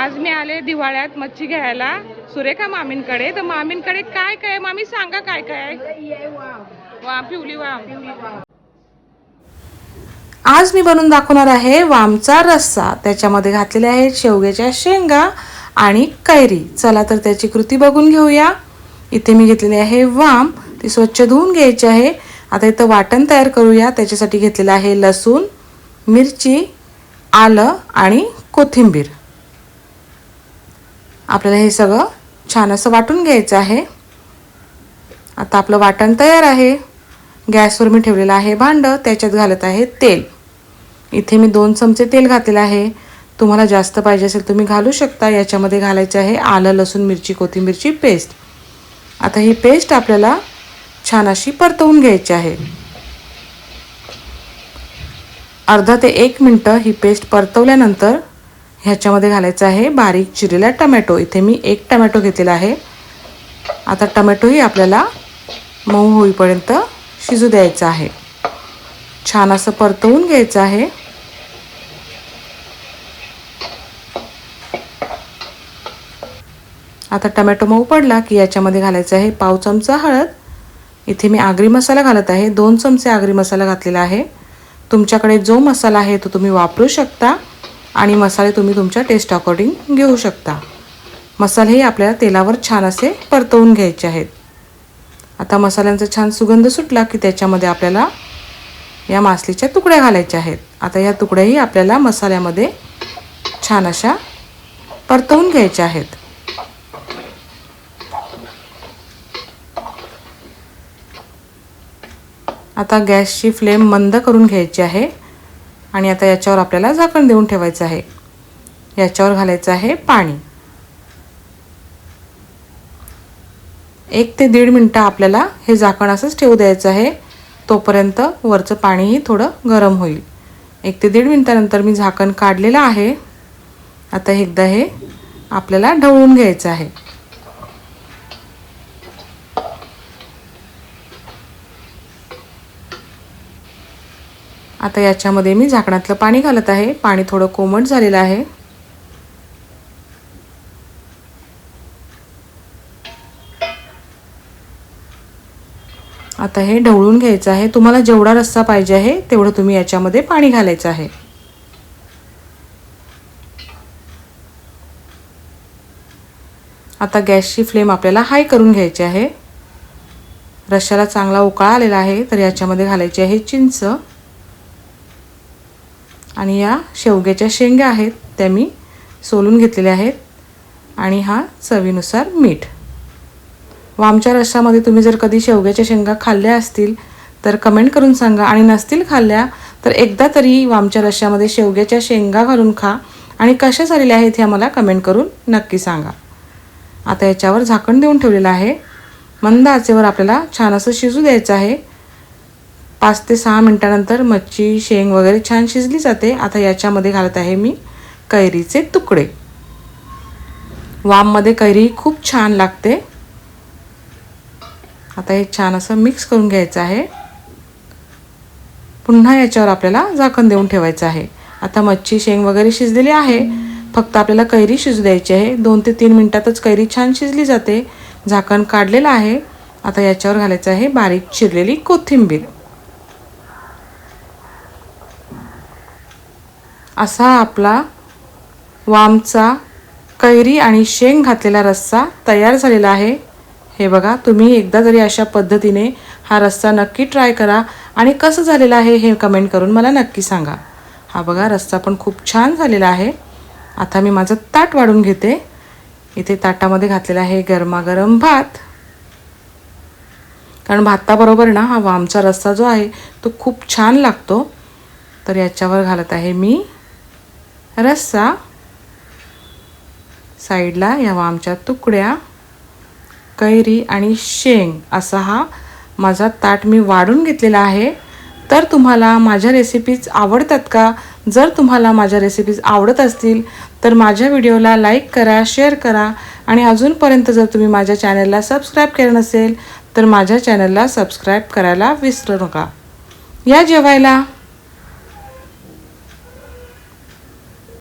आज मी आले दिवाळ्यात मच्छी घ्यायला सुरेखा मामींकडे. तर मामींकडे काय काय मामी सांगा काय काय वाम पिवली वाम. आज मी बनवून दाखवणार आहे वामचा रस्सा. त्याच्यामध्ये घातलेले आहेत शेवग्याच्या शेंगा आणि कैरी. चला तर त्याची कृती बघून घेऊया. इथे मी घेतलेली आहे वाम. ती स्वच्छ धुवून घ्यायची आहे. आता इथं वाटण तयार करूया. त्याच्यासाठी घेतलेलं आहे लसूण मिरची आलं आणि कोथिंबीर. आपल्याला हे सगळं छान असं वाटून घ्यायचं आहे. आता आपलं वाटण तयार आहे. गॅसवर मी ठेवलेलं आहे भांडं त्याच्यात घालत आहे तेल. इथे मी दोन चमचे तेल घातलेलं आहे. तुम्हाला जास्त पाहिजे असेल तुम्ही घालू शकता. याच्यामध्ये घालायचं आहे आलं लसूण मिरची कोथिंबीरची पेस्ट. आता ही पेस्ट आपल्याला छान अशी परतवून घ्यायची आहे. अर्धा ते एक मिनटं ही पेस्ट परतवल्यानंतर ह्याच्यामध्ये घालायचं आहे बारीक चिरेला टमॅटो. इथे मी एक टमॅटो घेतलेला आहे. आता टमॅटोही आपल्याला मऊ होईपर्यंत शिजू द्यायचं आहे. छान असं परतवून घ्यायचं आहे. आता टमॅटो मऊ पडला की याच्यामध्ये घालायचं आहे पाव चमचा हळद. इथे मी आगरी मसाला घालत आहे. दोन चमचे आगरी मसाला घातलेला आहे. तुमच्याकडे जो मसाला आहे तो तुम्ही वापरू शकता. आणि मसाले तुम्ही तुमच्या टेस्ट अकॉर्डिंग घेऊ शकता. मसालेही आपल्याला तेलावर छान असे परतवून घ्यायचे आहेत. आता मसाल्यांचा छान सुगंध सुटला की त्याच्यामध्ये आपल्याला या मासलीच्या तुकड्या घालायच्या आहेत. आता या तुकड्याही आपल्याला मसाल्यामध्ये छान अशा परतवून घ्यायच्या आहेत. आता गॅसची फ्लेम मंद करून घ्यायची आहे. आणि आता याच्यावर आपल्याला झाकण देऊन ठेवायचं आहे. याच्यावर घालायचं आहे पाणी. एक ते दीड मिनटं आपल्याला हे झाकण असंच ठेवू द्यायचं आहे. तोपर्यंत वरचं पाणीही थोडं गरम होईल. एक ते दीड मिनटानंतर मी झाकण काढलेलं आहे. आता एकदा हे आपल्याला ढवळून घ्यायचं आहे. आता याच्यामध्ये मी झाकणातलं पाणी घालत आहे. पाणी थोडं कोमट झालेलं आहे. आता हे ढवळून घ्यायचं आहे. तुम्हाला जेवढा रस्सा पाहिजे आहे तेवढं तुम्ही याच्यामध्ये पाणी घालायचं आहे. आता गॅसची फ्लेम आपल्याला हाय करून घ्यायची आहे. रश्श्याला चांगला उकाळा आलेला आहे तर याच्यामध्ये घालायची आहे चिंच. आणि या शेवग्याच्या शेंगा आहेत त्या मी सोलून घेतलेल्या आहेत. आणि हा चवीनुसार मीठ. वामच्या रशामध्ये तुम्ही जर कधी शेवग्याच्या शेंगा खाल्ल्या असतील तर कमेंट करून सांगा. आणि नसतील खाल्ल्या तर एकदा तरी वामच्या रश्श्यामध्ये शेवग्याच्या शेंगा घालून खा. आणि कशा झालेल्या आहेत ह्या मला कमेंट करून नक्की सांगा. आता याच्यावर झाकण देऊन ठेवलेलं आहे. मंद आचेवर आपल्याला छान असं शिजू द्यायचं आहे. पाच ते सहा मिनटानंतर मच्छी शेंग वगैरे छान शिजली जाते. आता याच्यामध्ये घालत आहे मी कैरीचे तुकडे. वाममध्ये कैरी खूप छान लागते. आता हे छान असं मिक्स करून घ्यायचं आहे. पुन्हा याच्यावर आपल्याला झाकण देऊन ठेवायचं आहे. आता मच्छी शेंग वगैरे शिजलेली आहे. फक्त आपल्याला कैरी शिजू द्यायची आहे. दोन ते तीन मिनटातच कैरी छान शिजली जाते. झाकण काढलेलं आहे. आता याच्यावर घालायचं आहे बारीक चिरलेली कोथिंबीर. असा आपला वामचा कैरी आणि शेंग घातलेला रस्सा तयार झालेला आहे. हे बघा तुम्ही एकदा जरी अशा पद्धतीने हा रस्सा नक्की ट्राय करा आणि कसं झालेलं आहे हे कमेंट करून मला नक्की सांगा. हा बघा रस्सा पण खूप छान झालेला आहे. आता मी माझं ताट वाढून घेते. इथे ताटामध्ये घातलेला आहे गरमागरम भात. कारण भाताबरोबर ना हा वामचा रस्सा जो आहे तो खूप छान लागतो. तर याच्यावर घालत आहे मी रस्सा. साईडला या वामच्या तुकड्या. कैरी आणि शेंग असा हा माझा ताट मी वाढून घेतलेला आहे. तर तुम्हाला माझ्या रेसिपीज आवडतात का? जर तुम्हाला माझ्या रेसिपीज आवडत असतील तर माझ्या व्हिडिओला लाईक करा शेअर करा. आणि अजूनपर्यंत जर तुम्ही माझ्या चॅनलला सबस्क्राईब केलं नसेल तर माझ्या चॅनलला सबस्क्राईब करायला विसरू नका. या जेवायला.